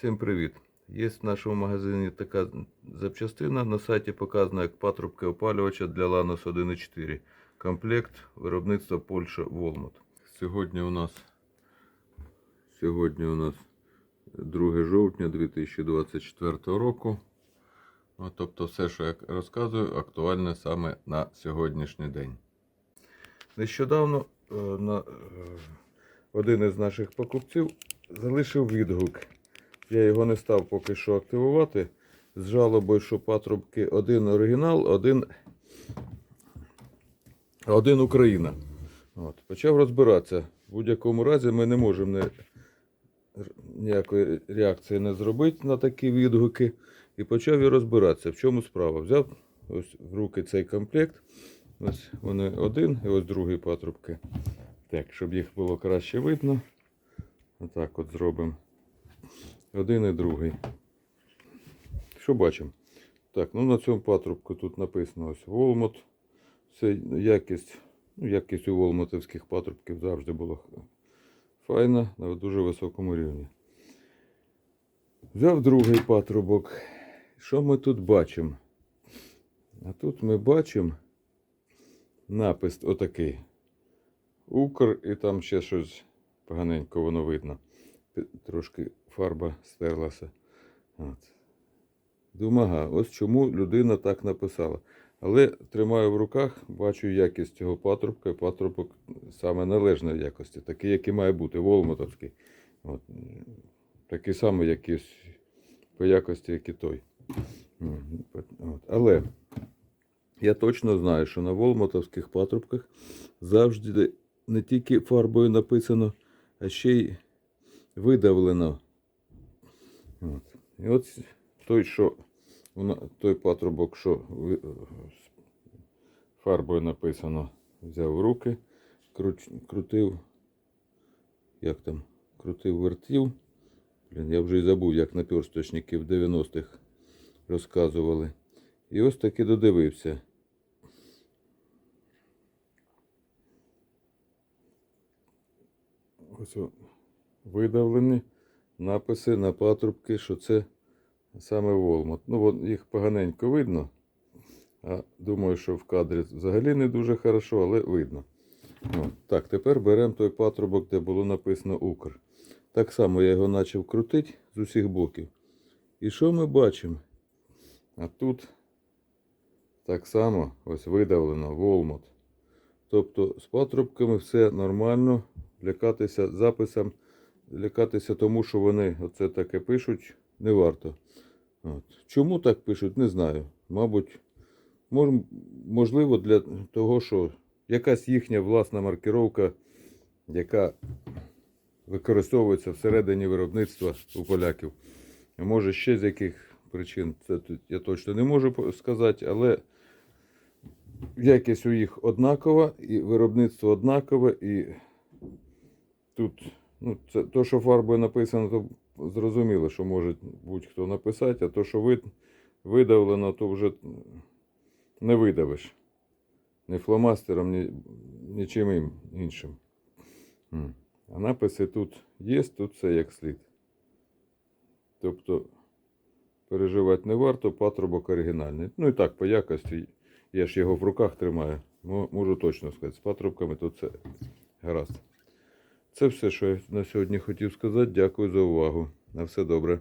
Всім привіт! Є в нашому магазині така запчастина. На сайті показана як патрубки опалювача для Lanos 1.4. Комплект виробництва Польща Волмут. Сьогодні у нас сьогодні у нас 2 жовтня 2024 року. Ну, тобто все, що я розказую, актуальне саме на сьогоднішній день. Нещодавно е, на, е, один із наших покупців залишив відгук. Я його не став поки що активувати. З жалобою, що патрубки один оригінал, один, один Україна. От. Почав розбиратися. В будь-якому разі ми не можемо не, ніякої реакції не зробити на такі відгуки. І почав я розбиратися, в чому справа. Взяв ось в руки цей комплект. Ось вони один і ось другий патрубки. Так, щоб їх було краще видно. Отак от зробимо. Один і другий. Що бачимо? Так, ну на цьому патрубку тут написано ось Волмот. Це якість, ну, якість у волмотівських патрубків завжди була файна на дуже високому рівні. Взяв другий патрубок. Що ми тут бачимо? А тут ми бачимо напис отакий. Укр і там ще щось поганенько воно видно. Трошки фарба стерлася. От. Думаю, ага, ось чому людина так написала. Але тримаю в руках, бачу якість цього патрубка. Патрубок саме належної якості, такий, який має бути, волмотовський. От. Такий самий, як і с- по якості, як і той. От. Але я точно знаю, що на волмотовських патрубках завжди не тільки фарбою написано, а ще й видавлено. От. І от той, що той патрубок, що фарбою написано, взяв в руки, крут- крутив, як там, крутив вертів. Блін, я вже й забув, як наперсточники в 90-х розказували. І ось таки додивився. Ось видавлені написи на патрубки, що це саме Волмот. Ну, вон, їх поганенько видно. А думаю, що в кадрі взагалі не дуже хорошо, але видно. О, так, тепер беремо той патрубок, де було написано Укр. Так само я його почав крутити з усіх боків. І що ми бачимо? А тут так само ось видавлено Волмот. Тобто з патрубками все нормально. Лякатися записам, лякатися тому, що вони оце таке пишуть, не варто. От. Чому так пишуть, не знаю. Мабуть, мож, можливо, для того, що якась їхня власна маркировка, яка використовується всередині виробництва у поляків. Може, ще з яких причин, це тут я точно не можу сказати, але якість у їх однакова, і виробництво однакове, і тут, ну, це то, що фарбою написано, то зрозуміло, що може будь-хто написати, а то, що вид, видавлено, то вже не видавиш. Ні фломастером, ні, нічим іншим. А написи тут є, тут все як слід. Тобто переживати не варто, патрубок оригінальний. Ну і так, по якості, я ж його в руках тримаю. Можу точно сказати, з патрубками тут це гаразд. Це все, що я на сьогодні хотів сказати. Дякую за увагу. На все добре.